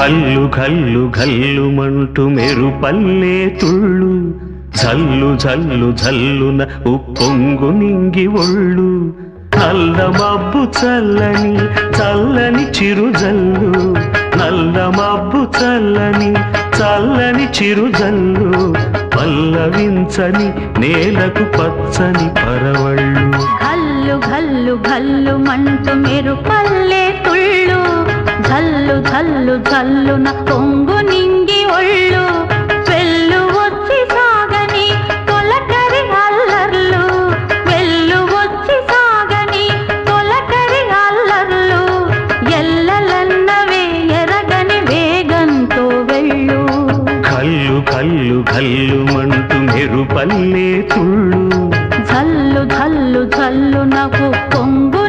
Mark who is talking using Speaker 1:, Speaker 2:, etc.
Speaker 1: ఘల్లు కల్లు గల్లుమంటూ మెరుపల్లే తుళ్ళు. జల్లు జల్లు జల్లున ఉప్పొంగు నింగి ఒళ్ళు. నల్ల మబ్బు చల్లని చల్లని చిరు జల్లు నల్ల మబ్బు చల్లని చల్లని చిరు జల్లు పల్లవించని నేలకు పచ్చని పరవళ్ళు.
Speaker 2: ఘల్లు ఘల్లు ఘల్లు మంటూ మెరు పల్లె తుళ్ళు. కల్లున కొంగు నింగి ఒళ్ళు వెళ్ళు వచ్చి సాగని తొలకరి అల్లర్లు వెళ్ళు వచ్చి సాగని తొలకరి అల్లర్లు ఎల్లలన్నవే ఎరగని వేగంతో వెళ్ళు.
Speaker 1: కల్లు కల్లు కల్లు మంటు మెరుపల్లే తుళ్ళు చల్లు చల్లు చల్లు నాకు కొంగు